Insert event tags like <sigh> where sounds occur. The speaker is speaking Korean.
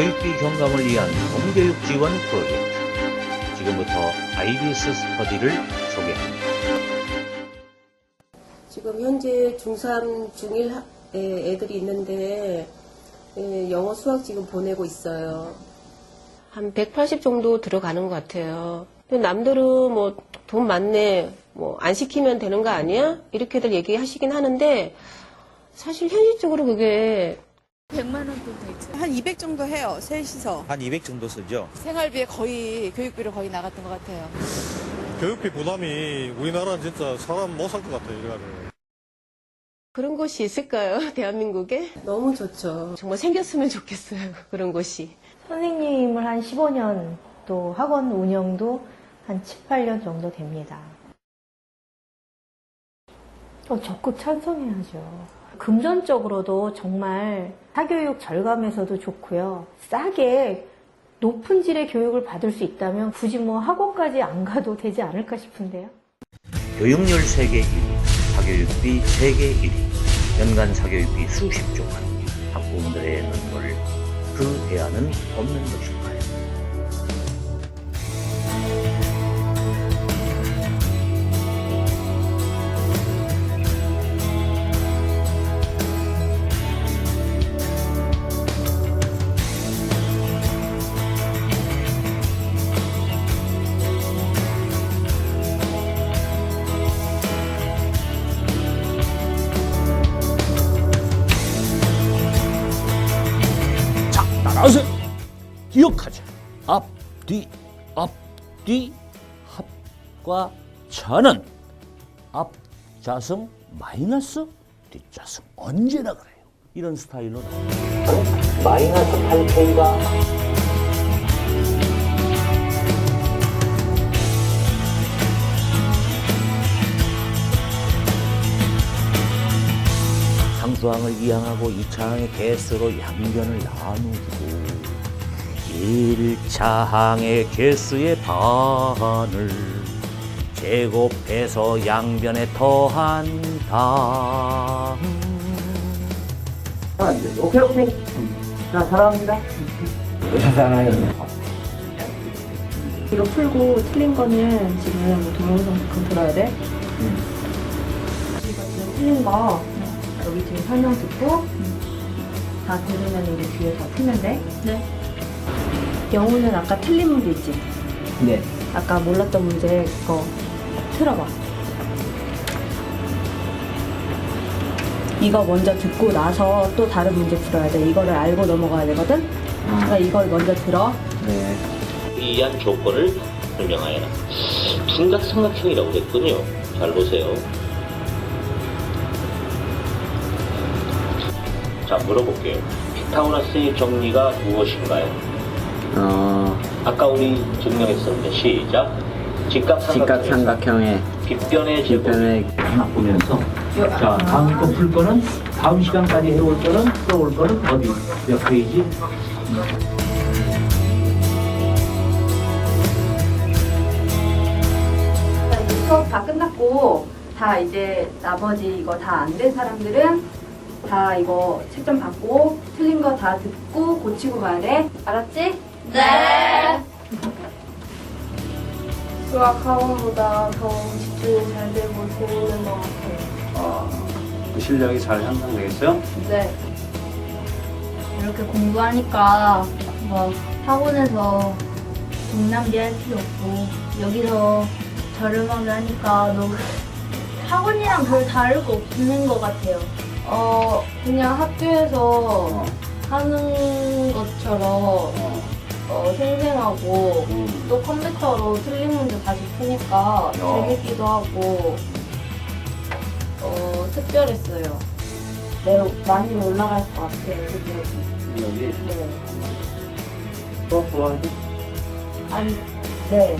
교육비 경감을 위한 공교육 지원 프로젝트. 지금부터 IBS 스터디를 소개합니다. 지금 현재 중3, 중1 애들이 있는데 예, 영어 수학 지금 보내고 있어요. 한 180 정도 들어가는 것 같아요. 남들은 뭐 돈 많네, 뭐 안 시키면 되는 거 아니야? 이렇게들 얘기하시긴 하는데 사실 현실적으로 그게 100만 원 정도 되죠. 한 200 정도 해요, 셋이서. 한 200 정도 쓰죠. 생활비에 거의, 교육비로 거의 나갔던 것 같아요. 교육비 부담이 우리나라는 진짜 사람 못 살 것 같아요, 이거를. 그런 곳이 있을까요? <laughs> 대한민국에? 너무 좋죠. 정말 생겼으면 좋겠어요. <laughs> 그런 곳이. 선생님을 한 15년 또 학원 운영도 한 7, 8년 정도 됩니다. 어, 적극 찬성해야죠. 금전적으로도 정말 사교육 절감에서도 좋고요. 싸게 높은 질의 교육을 받을 수 있다면 굳이 뭐 학원까지 안 가도 되지 않을까 싶은데요. 교육률 세계 1위, 사교육비 세계 1위, 연간 사교육비 수십조만, 학부모들의 눈물, 그 대안은 없는 것일까요? 자, 따라서 기억하자. 앞, 뒤, 앞, 뒤, 합과 차는 앞 자성 마이너스 뒷자성 언제나 그래요. 이런 스타일로. 마이너스 8K가 상수항을 이항하고 2차항의 개수로 양변을 나누고 1차항의 개수의 반을 제곱해서 양변에 더한다. 오케이 오케이. 자 사랑합니다. 이거 풀고 틀린 거는 지금 동영상 들어야 돼. 지금 틀린 거 여기 지금 설명 듣고 다 들으면 이제 뒤에 다 풀면 돼. 네. 영우는 아까 틀린 문제 있지? 네. 아까 몰랐던 문제 그거 틀어봐. 이거 먼저 듣고 나서 또 다른 문제 풀어야 돼. 이거를 알고 넘어가야 되거든. 그러니까 이걸 먼저 들어. 이한 조건을 설명하여라. 둔각삼각형이라고 했군요. 잘 보세요. 자, 물어볼게요. 피타고라스의 정리가 무엇인가요? 아까 우리 증명했었는데 시작. 직각삼각형에서 직각삼각형의 빗변의 제곱 빗변의 하나 보면서 자 다음 거 풀 거는 다음 시간까지 해올 거는 풀어올 거는 어디 몇 페이지? 수업 다 끝났고 다 이제 나머지 이거 다 안 된 사람들은 다 이거 책좀 받고 틀린 거 다 듣고 고치고 가야 돼. 알았지? 네. 수학 학원보다 더 집중이 잘 되고 재밌는 것 같아요. 그 실력이 잘 향상되겠어요? 네. 이렇게 공부하니까 뭐 학원에서 동남비 할 필요 없고 여기서 저렴하게 하니까 너무 <laughs> 학원이랑 별 다를 거 없는 것 같아요. 어, 그냥 학교에서 하는 것처럼 어, 생생하고 또 컴퓨터로 틀린 문제 다시 푸니까 재밌기도 하고 어, 특별했어요. 네, 많이 올라갈 것 같아요. 여기 네. 수업 좋아하지? 아니, 네.